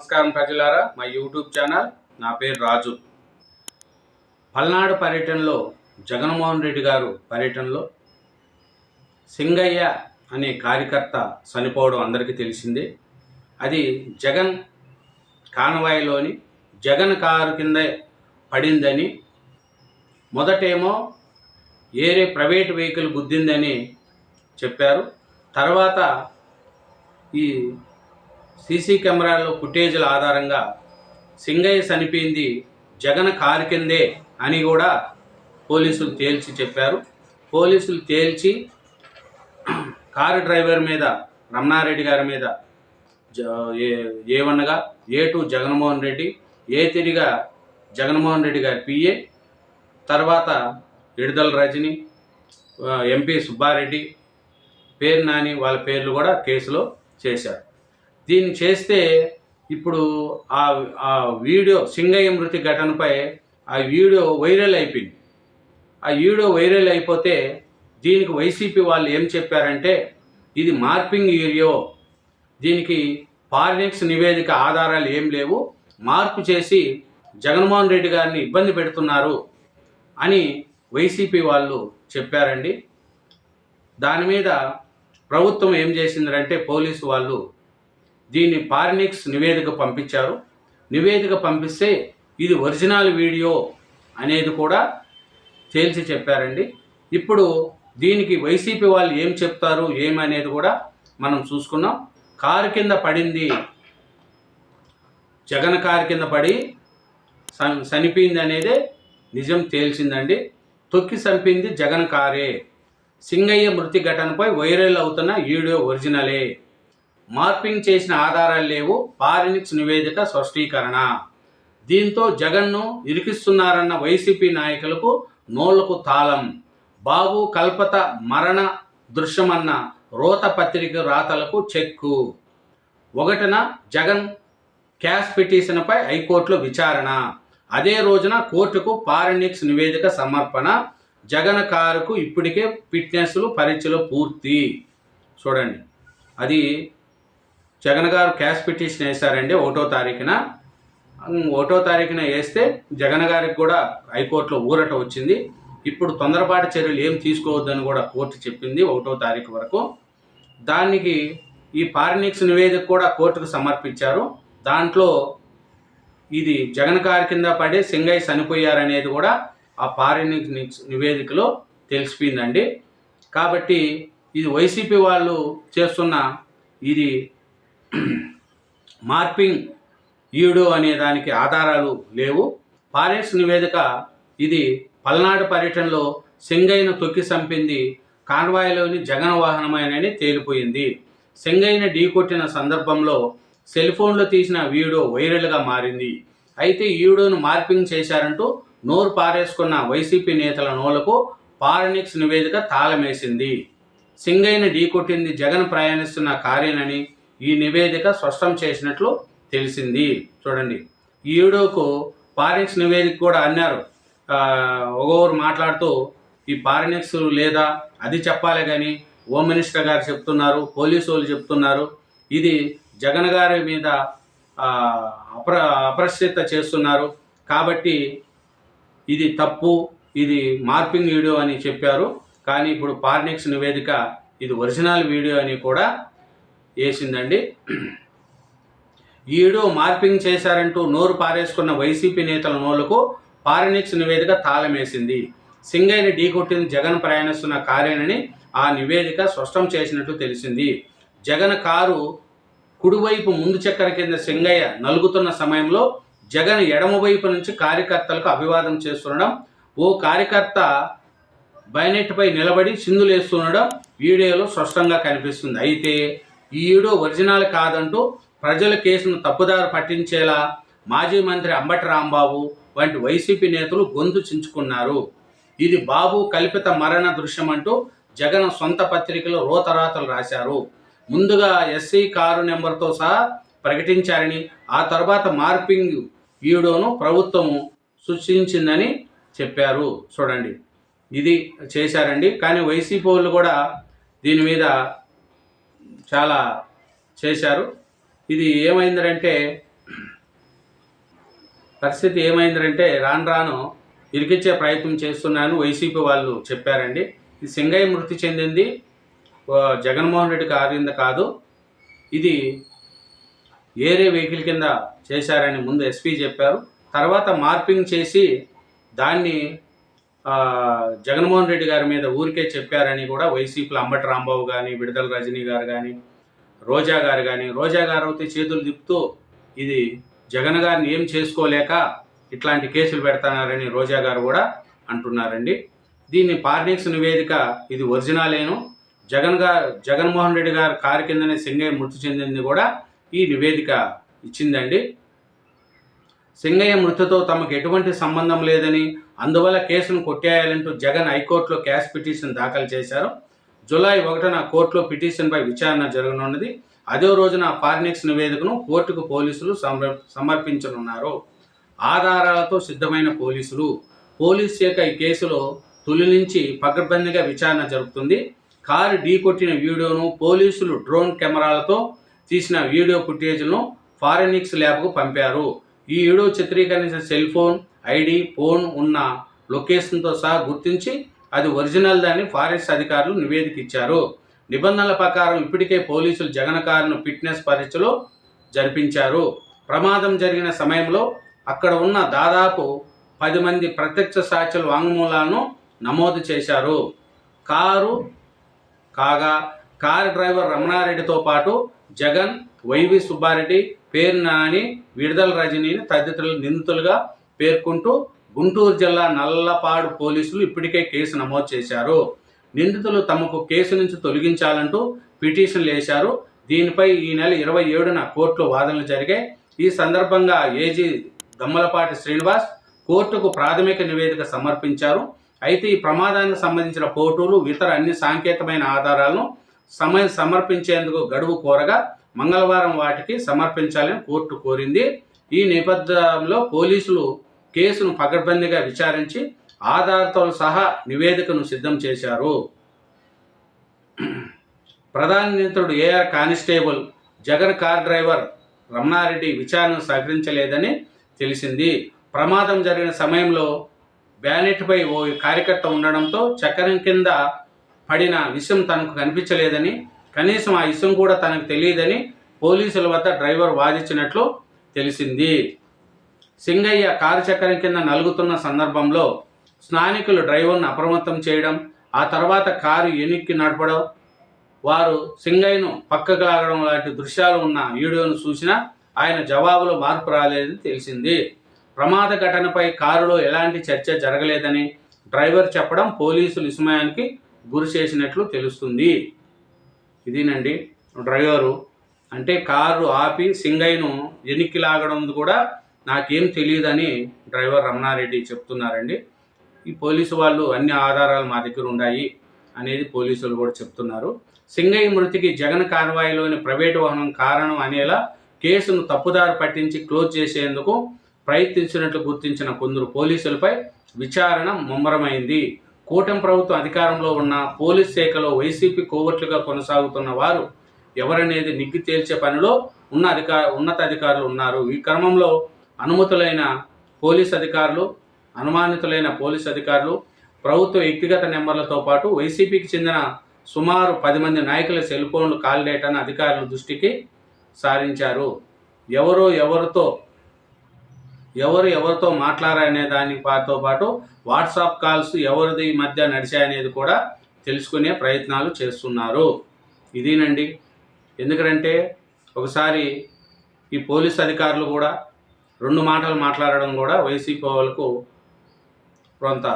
నమస్కారం ప్రజలారా మా యూట్యూబ్ ఛానల్ నా పేరు రాజు. పల్నాడు పర్యటనలో జగన్మోహన్ రెడ్డి గారు పర్యటనలో సింగయ్య అనే కార్యకర్త చనిపోవడం అందరికీ తెలిసిందే. అది జగన్ కానవాయిలోని జగన్ కారు కింద పడిందని మొదటేమో ఏరే ప్రైవేట్ వెహికల్ గుద్దిందని చెప్పారు. తర్వాత ఈ సీసీ కెమెరాల్లో ఫుటేజ్ల ఆధారంగా సింగయ్య చనిపోయింది జగన్ కారు కిందే అని కూడా పోలీసులు తేల్చి చెప్పారు. పోలీసులు తేల్చి కారు డ్రైవర్ మీద రమణారెడ్డి గారి మీద జ- ఏ- వన్గా A two Jaganmohan Reddy A తిరిగా జగన్మోహన్ రెడ్డి గారి పిఏ తర్వాత విడుదల రజని ఎంపీ సుబ్బారెడ్డి పేరు నాని వాళ్ళ పేర్లు కూడా కేసులో చేశారు. దీన్ని చేస్తే ఇప్పుడు ఆ ఆ వీడియో సింగయ్య మృతి ఘటనపై ఆ వీడియో వైరల్ అయిపోయింది. ఆ వీడియో వైరల్ అయిపోతే దీనికి వైసీపీ వాళ్ళు ఏం చెప్పారంటే ఇది మార్పింగ్ ఏరియో. దీనికి ఫారినెక్స్ నివేదిక ఆధారాలు ఏం లేవు. మార్పు చేసి జగన్మోహన్ రెడ్డి గారిని ఇబ్బంది పెడుతున్నారు అని వైసీపీ వాళ్ళు చెప్పారండి. దాని మీద ప్రభుత్వం ఏం చేసిందంటే పోలీసు వాళ్ళు దీన్ని పారినిక్స్ నివేదిక పంపించారు. నివేదిక పంపిస్తే ఇది ఒరిజినల్ వీడియో అనేది కూడా తేల్చి చెప్పారండి. ఇప్పుడు దీనికి వైసీపీ వాళ్ళు ఏం చెప్తారు ఏమనేది కూడా మనం చూసుకున్నాం. కారు కింద పడింది జగన్ కారు కింద పడి చనిపోయింది అనేదే నిజం తేల్చిందండి. తొక్కి చంపింది జగన్ కారే. సింగయ్య మృతి ఘటనపై వైరల్ అవుతున్న వీడియో ఒరిజినలే. మార్పింగ్ చేసిన ఆధారాలు లేవు. పారినిక్స్ నివేదిక స్పష్టీకరణ. దీంతో జగన్ను ఇరికిస్తున్నారన్న వైసీపీ నాయకులకు నోళ్ళకు తాళం. బాబు కల్పత మరణ దృశ్యమన్న రోత పత్రిక రాతలకు చెక్కు. ఒకటిన జగన్ క్యాష్ పిటిషన్పై హైకోర్టులో విచారణ. అదే రోజున కోర్టుకు పారినిక్స్ నివేదిక సమర్పణ. జగన్ కారుకు ఇప్పటికే ఫిట్నెస్లు పరీక్షలు పూర్తి. చూడండి. అది జగన్ గారు క్యాష్ పిటిషన్ వేశారండి ఒకటో తారీఖున. ఒకటో తారీఖున వేస్తే జగన్ గారికి కూడా హైకోర్టులో ఊరట వచ్చింది. ఇప్పుడు తొందరపాటు చర్యలు ఏం తీసుకోవద్దని కూడా కోర్టు చెప్పింది ఒకటో తారీఖు వరకు. దానికి ఈ పారినిక్స్ నివేదిక కూడా కోర్టుకు సమర్పించారు. దాంట్లో ఇది జగన్ కారు కింద పడి సింగయ్య చనిపోయారనేది కూడా ఆ పారినిక్స్ నివేదికలో తెలిసిపోయిందండి. కాబట్టి ఇది వైసీపీ వాళ్ళు చేస్తున్న ఇది మార్పింగ్ ఈడో అనే దానికి ఆధారాలు లేవు. ఫారెస్ట్ నివేదిక ఇది పల్నాడు పర్యటనలో సింగయ్యను తొక్కి చంపింది కాన్వాయ్లోని జగన్ వాహనమేనని తేలిపోయింది. సింగయ్యను ఢీకొట్టిన సందర్భంలో సెల్ ఫోన్లో తీసిన వీడియో వైరల్గా మారింది. అయితే ఈడోను వీడియోను మార్పింగ్ చేశారంటూ నోరు పారేసుకున్న వైసీపీ నేతల నోలకు పారనిక్స్ నివేదిక తాళమేసింది. సింగయ్యను ఢీకొట్టింది జగన్ ప్రయాణిస్తున్న కార్యనని ఈ నివేదిక స్పష్టం చేసినట్లు తెలిసింది. చూడండి. ఈ వీడియోకు పారినిక్స్ నివేదిక కూడా అన్నారు. ఒకరు ఒక్కొక్కరు మాట్లాడుతూ ఈ పారినిక్స్ లేదా? అది చెప్పాలి కానీ హోమ్ మినిస్టర్ గారు చెప్తున్నారు పోలీసు వాళ్ళు చెప్తున్నారు. ఇది జగన్ గారి మీద అప్ర అప్రశ్రిత చేస్తున్నారు. కాబట్టి ఇది తప్పు ఇది మార్పింగ్ వీడియో అని చెప్పారు. కానీ ఇప్పుడు పార్నిక్స్ నివేదిక ఇది ఒరిజినల్ వీడియో అని కూడా వేసిందండి ఈడు మార్పింగ్ చేశారంటూ నోరు పారేసుకున్న వైసీపీ నేతల నోళ్ళకు పారినిక్స్ నివేదిక తాళమేసింది. సింగయ్యని ఢీకొట్టింది జగన్ ప్రయాణిస్తున్న కారేనని ఆ నివేదిక స్పష్టం చేసినట్టు తెలిసింది. జగన్ కారు కుడివైపు ముందు చక్కెర కింద సింగయ్య నలుగుతున్న సమయంలో జగన్ ఎడమవైపు నుంచి కార్యకర్తలకు అభివాదం చేస్తుండడం ఓ కార్యకర్త బైనెట్పై నిలబడి చిందులేస్తుండడం వీడియోలో స్పష్టంగా కనిపిస్తుంది. అయితే ఈ వీడియో ఒరిజినల్ కాదంటూ ప్రజల కేసును తప్పుదారి పట్టించేలా మాజీ మంత్రి అంబటి రాంబాబు వంటి వైసీపీ నేతలు గొంతు చించుకున్నారు. ఇది బాబు కల్పిత మరణ దృశ్యం అంటూ జగన్ సొంత పత్రికలో రోతరాతలు రాశారు. ముందుగా ఎస్సీ కారు నెంబర్తో సహా ప్రకటించారని ఆ తర్వాత మార్పింగ్ వీడియోను ప్రభుత్వము సృష్టించిందని చెప్పారు. చూడండి. ఇది చేశారండి. కానీ వైసీపీ వాళ్ళు కూడా దీని మీద చాలా చేశారు. ఇది ఏమైందంటే పరిస్థితి ఏమైందంటే రాను రాను ఇరికిచ్చే ప్రయత్నం చేస్తున్నాను వైసీపీ వాళ్ళు చెప్పారండి. ఇది సింగయ్య మృతి చెందింది జగన్మోహన్ రెడ్డి కారింద కాదు. ఇది ఏరే వెహికల్ కింద చేశారని ముందు ఎస్పీ చెప్పారు. తర్వాత మార్పింగ్ చేసి దాన్ని జగన్మోహన్ రెడ్డి గారి మీద ఊరికే చెప్పారని కూడా వైసీపీలో అంబటి రాంబాబు కానీ విడుదల రజనీ గారు కానీ రోజా గారు కానీ రోజా గారు అయితే చేతులు తిప్పుతూ ఇది జగన్ గారిని ఏం చేసుకోలేక ఇట్లాంటి కేసులు పెడతానారని రోజా గారు కూడా అంటున్నారండి. దీన్ని పార్నిక్స్ నివేదిక ఇది ఒరిజినలేను. జగన్ గారు జగన్మోహన్ రెడ్డి గారి కారు కిందనే సింగయ్య మృతి చెందింది కూడా ఈ నివేదిక ఇచ్చిందండి. సింగయ్య మృతితో తమకు ఎటువంటి సంబంధం లేదని అందువల్ల కేసును కొట్టేయాలంటూ జగన్ హైకోర్టులో క్యాష్ పిటిషన్ దాఖలు చేశారు. జూలై ఒకటిన కోర్టులో పిటిషన్పై విచారణ జరగనున్నది. అదే రోజున ఫారినిక్స్ నివేదికను కోర్టుకు పోలీసులు సమర్ సమర్పించనున్నారు. ఆధారాలతో సిద్ధమైన పోలీసులు. పోలీస్ శాఖ ఈ కేసులో తొలి నుంచి పకడ్బందీగా విచారణ జరుపుతుంది. కారు ఢీకొట్టిన వీడియోను పోలీసులు డ్రోన్ కెమెరాలతో తీసిన వీడియో ఫుటేజ్ను ఫారెనిక్స్ ల్యాబ్కు పంపారు. ఈ ఏడో చిత్రీకరించిన సెల్ ఫోన్ ఐడి ఫోన్ ఉన్న లొకేషన్తో సహా గుర్తించి అది ఒరిజినల్ దాన్ని ఫారెస్ట్ అధికారులు నివేదిక ఇచ్చారు. నిబంధనల ప్రకారం ఇప్పటికే పోలీసులు జగన్ కారును ఫిట్నెస్ పరీక్షలో జరిపించారు. ప్రమాదం జరిగిన సమయంలో అక్కడ ఉన్న దాదాపు పది మంది ప్రత్యక్ష సాక్షుల వాంగ్మూలాలను నమోదు చేశారు. కారు కాగా కారు డ్రైవర్ రమణారెడ్డితో పాటు జగన్ వైవి సుబ్బారెడ్డి పేరు నాని విడుదల రజనీని తదితరులు నిందితులుగా పేర్కొంటూ గుంటూరు జిల్లా నల్లపాడు పోలీసులు ఇప్పటికే కేసు నమోదు చేశారు. నిందితులు తమకు కేసు నుంచి తొలగించాలంటూ పిటిషన్లు వేశారు. దీనిపై ఈ నెల ఇరవై ఏడున కోర్టులో వాదనలు జరిగాయి. ఈ సందర్భంగా ఏజీ దమ్మలపాటి శ్రీనివాస్ కోర్టుకు ప్రాథమిక నివేదిక సమర్పించారు. అయితే ఈ ప్రమాదానికి సంబంధించిన ఫోటోలు ఇతర అన్ని సాంకేతికమైన ఆధారాలను సమయం సమర్పించేందుకు గడువు కోరగా మంగళవారం వాటికి సమర్పించాలని కోర్టు కోరింది. ఈ నేపథ్యంలో పోలీసులు కేసును పకడ్బందీగా విచారించి ఆధార్తో సహా నివేదికను సిద్ధం చేశారు. ప్రధాన నిందితుడు AR constable Jagan car driver Ramanareddy విచారణ సహకరించలేదని తెలిసింది. ప్రమాదం జరిగిన సమయంలో బ్యానెట్పై ఓ కార్యకర్త ఉండడంతో చక్రం కింద పడిన విషయం తనకు కనిపించలేదని కనీసం ఆ విషయం కూడా తనకు తెలియదని పోలీసుల వద్ద డ్రైవర్ వాదించినట్లు తెలిసింది. సింగయ్య కారు చక్రం కింద నలుగుతున్న సందర్భంలో స్థానికులు డ్రైవర్ను అప్రమత్తం చేయడం ఆ తర్వాత కారు ఎనిక్కి నడపడం వారు సింగయ్యను పక్కకు లాగడం లాంటి దృశ్యాలు ఉన్న వీడియోను చూసినా ఆయన జవాబులో మార్పు రాలేదని తెలిసింది. ప్రమాద ఘటనపై కారులో ఎలాంటి చర్చ జరగలేదని డ్రైవర్ చెప్పడం పోలీసులు విస్మయానికి గురి చేసినట్లు తెలుస్తుంది. ఇదేనండి. డ్రైవరు అంటే కారు ఆపి సింగయ్యను ఎనిక్కి లాగడం కూడా నాకేం తెలియదని డ్రైవర్ రమణారెడ్డి చెప్తున్నారండి. ఈ పోలీసు వాళ్ళు అన్ని ఆధారాలు మా దగ్గర ఉన్నాయి అనేది పోలీసులు కూడా చెప్తున్నారు. సింగయ్య మృతికి జగన్ కాన్వాయిలోని ప్రైవేటు వాహనం కారణం అనేలా కేసును తప్పుదారి పట్టించి క్లోజ్ చేసేందుకు ప్రయత్నించినట్లు గుర్తించిన కొందరు పోలీసులపై విచారణ ముమ్మరమైంది. కూటమి ప్రభుత్వం అధికారంలో ఉన్న పోలీస్ శాఖలో వైసీపీ కోవర్ట్లుగా కొనసాగుతున్న వారు ఎవరనేది నిగ్గు తేల్చే పనిలో ఉన్న అధికార ఉన్నతాధికారులు ఉన్నారు. ఈ క్రమంలో అనుమతులైన పోలీస్ అధికారులు అనుమానితులైన పోలీస్ అధికారులు ప్రభుత్వ వ్యక్తిగత నెంబర్లతో పాటు వైసీపీకి చెందిన సుమారు పది మంది నాయకుల సెల్ ఫోన్లు కాల్ డేటాను అధికారుల దృష్టికి సారించారు. ఎవరో ఎవరితో ఎవరు ఎవరితో మాట్లాడారనే దానితో పాటు వాట్సాప్ కాల్స్ ఎవరిది మధ్య నడిచాయనేది కూడా తెలుసుకునే ప్రయత్నాలు చేస్తున్నారు. ఇదేనండి. ఎందుకంటే ఒకసారి ఈ పోలీస్ అధికారులు కూడా రెండు మాటలు మాట్లాడడం కూడా వైసీపీ వాళ్ళకు కొంత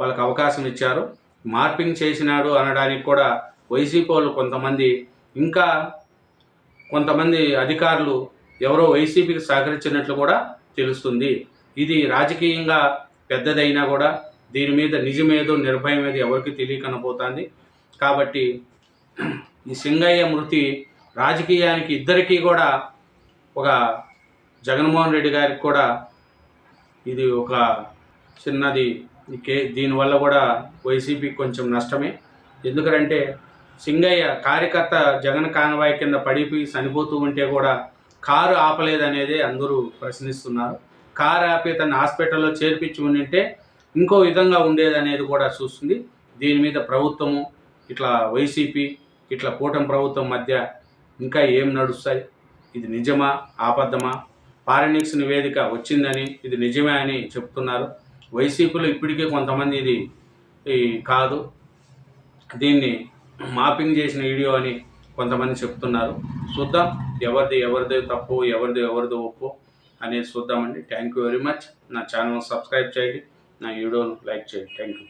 వాళ్ళకి అవకాశం ఇచ్చారు. మార్పింగ్ చేసినాడు అనడానికి కూడా వైసీపీ వాళ్ళు కొంతమంది ఇంకా కొంతమంది అధికారులు ఎవరో వైసీపీకి సహకరించినట్లు కూడా తెలుస్తుంది. ఇది రాజకీయంగా పెద్దదైనా కూడా దీని మీద నిజమేదో నిర్భయం ఏదో ఎవరికి తెలియకనపోతుంది కాబట్టి ఈ సింగయ్య మృతి రాజకీయానికి ఇద్దరికీ కూడా ఒక జగన్మోహన్ రెడ్డి గారికి కూడా ఇది ఒక చిన్నది కే దీనివల్ల కూడా వైసీపీకి కొంచెం నష్టమే. ఎందుకంటే సింగయ్య కార్యకర్త జగన్ కాన్వాయ్ కింద పడిపోయి చనిపోతూ ఉంటే కూడా కారు ఆపలేదనేది అందరూ ప్రశ్నిస్తున్నారు. కారు ఆపి తన హాస్పిటల్లో చేర్పించి ఉండింటే ఇంకో విధంగా ఉండేదనేది కూడా చూస్తుంది. దీని మీద ప్రభుత్వము ఇట్లా వైసీపీ ఇట్లా కూటమి ప్రభుత్వం మధ్య ఇంకా ఏం నడుస్తాయి? ఇది నిజమా? ఆపద్దమా? పారానిక్స్ నివేదిక వచ్చిందని ఇది నిజమే అని చెప్తున్నారు. వైసీపీలో ఇప్పటికే కొంతమంది ఇది కాదు. దీన్ని మాపింగ్ చేసిన వీడియో అని కొంతమంది చెప్తున్నారు. చూద్దాం ఎవరిది ఎవరిది తప్పు ఎవరిది ఎవరిది ఒప్పు అనేది చూద్దామండి. థ్యాంక్ యూ వెరీ మచ్ నా ఛానల్ సబ్స్క్రైబ్ చేయండి. నా వీడియోను లైక్ చేయండి. Thank you